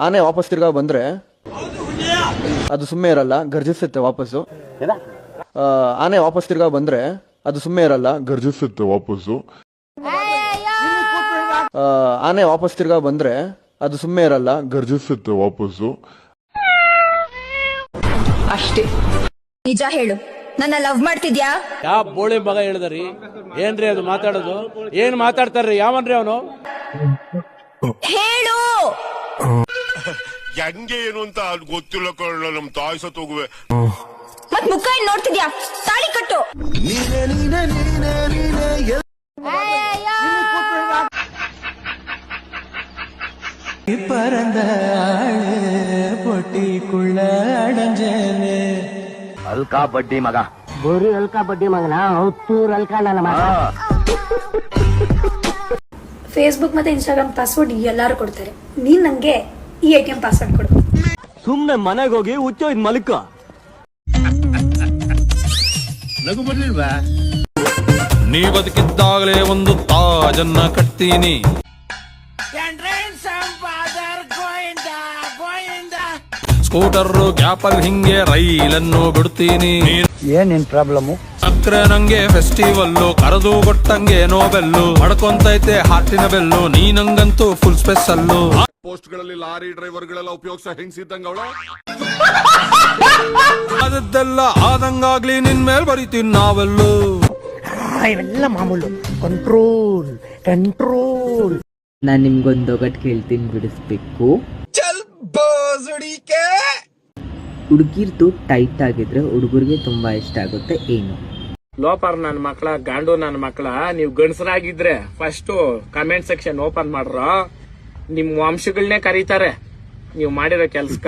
ಆನೆ ವಾಪಸ್ ತಿರ್ಗಾ ಬಂದ್ರೆ ಅದು ಸುಮ್ಮನೆ ಇರಲ್ಲ ಗರ್ಜಿಸುತ್ತೆ ವಾಪಸ್ಸು. ಆ, ಆನೆ ವಾಪಸ್ ತಿರ್ಗಾ ಬಂದ್ರೆ ಅದು ಸುಮ್ಮನೆ ಇರಲ್ಲ ಗರ್ಜಿಸುತ್ತೆ ವಾಪಸ್ಸು. ಆ, ಆನೆ ವಾಪಸ್ ತಿರ್ಗಾ ಬಂದ್ರೆ ಅದು ಸುಮ್ಮನೆ ಇರಲ್ಲ ಗರ್ಜಿಸುತ್ತೆ ವಾಪಸ್ಸು. ಅಷ್ಟೇ. ನಿಜ ಹೇಳು. ನನ್ನ ಲವ್ ಮಾಡ್ತಿದ್ಯಾ? ಯಾವ ಬೋಳಿ ಮಗ ಹೇಳಿದ್ರಿ? ಏನ್ರಿ ಅದು ಮಾತಾಡೋದು? ಏನ್ ಮಾತಾಡ್ತಾರ್ರಿ? ಯಾವನ್ರಿ ಅವನು? ಹೇಳು! ಹೆಂಗೆ ಏನು ಅಂತ ಗೊತ್ತಿಲ್ಲ ಕಳ್ಳ ನಮ್ ತಾಯಿ ಸತ್ ಹೋಗುವೆ. ಮತ್ ಮುಖ ಏನ್ ನೋಡ್ತಿದ್ಯಾ? ತಾಳಿ ಕಟ್ಟು. ಅಲ್ಕಾ ಬಡ್ಡಿ ಮಗ. ಬೋರಿ ಅಲ್ಕಾ ಬಡ್ಡಿ ಮಗನ? ಹತ್ತೂರ್ ಅಲ್ಕ ನನ್ನ ಮಗ ಫೇಸ್ಬುಕ್ ಮತ್ತೆ ಇನ್ಸ್ಟಾಗ್ರಾಮ್ ಪಾಸ್ವರ್ಡ್ ಎಲ್ಲಾರು ಕೊಡ್ತಾರೆ. ನೀನ್ ನಂಗೆ ಈ ಎ ಟಿ ಎಂ ಪಾಸ್ವರ್ಡ್ ಕೊಡು ಸುಮ್ನೆ ಮನೆಗೆ ಹೋಗಿ ಹುಚ್ಚೋಯ್ದು ಮಲ್ಕ. ನೀ ಬದುಕಿದ್ದಾಗಲೇ ಒಂದು ತಾಜನ್ನ ಕಟ್ತೀನಿ. ಸ್ಕೂಟರ್ ಗ್ಯಾಪಲ್ ಹಿಂಗೆ ರೈಲನ್ನು ಬಿಡ್ತೀನಿ. ಏನೇನ್ ಪ್ರಾಬ್ಲಮ್ ಸಕ್ರೆ ನಂಗೆ ಫೆಸ್ಟಿವಲ್ಲು ಕರೆದು ಕೊಟ್ಟಂಗೆ ನೋಬೆಲ್ಲು ಮಡ್ಕೊಂತೈತೆ ಹಾರ್ಟಿನ ಬೆಲ್ಲು ನೀನಂಗಂತೂ ಫುಲ್ ಸ್ಪೆಷಲ್ಲು ಪೋಸ್ಟ್ಗಳಲ್ಲಿ ಲಾರಿ ಡ್ರೈವರ್ ಗಳೆಲ್ಲ ಉಪಯೋಗಿಸ ಹೆಂಗ್ಸಿದ್ದಂಗ ಅವಳು? ಆದದ್ದೆಲ್ಲ ಆದಂಗಾಗ್ಲಿ ನಿನ್ ಮೇಲೆ ಬರಿತೀನಿ ನಾವೆಲ್ಲೂ. ಇವೆಲ್ಲ ಮಾಮೂಲು. ಕಂಟ್ರೋಲ್ ಕಂಟ್ರೋಲ್ ನಾನು ನಿಮ್ಗೊಂದು ಒಗಟ್ ಕೇಳ್ತೀನಿ ಬಿಡಿಸ್ಬೇಕು. ಹುಡುಗಿರ್ದು ಟೈಟ್ ಆಗಿದ್ರೆ ಹುಡುಗರಿಗೆ ತುಂಬಾ ಇಷ್ಟ ಆಗುತ್ತೆ ಏನು? ಲೋಪರ್ ನನ್ನ ಮಕ್ಳ ಗಾಂಡು ನನ್ನ ಮಕ್ಕಳ ನೀವು ಗಂಡಸರಾಗಿದ್ರೆ ಫಸ್ಟ್ ಕಮೆಂಟ್ ಸೆಕ್ಷನ್ ಓಪನ್ ಮಾಡ್ರ. ನಿಮ್ ವಂಶಗಳನ್ನೇ ಕರೀತಾರೆ. ನೀವು ಮಾಡಿರೋ ಕೆಲ್ಸಕ್ಕ.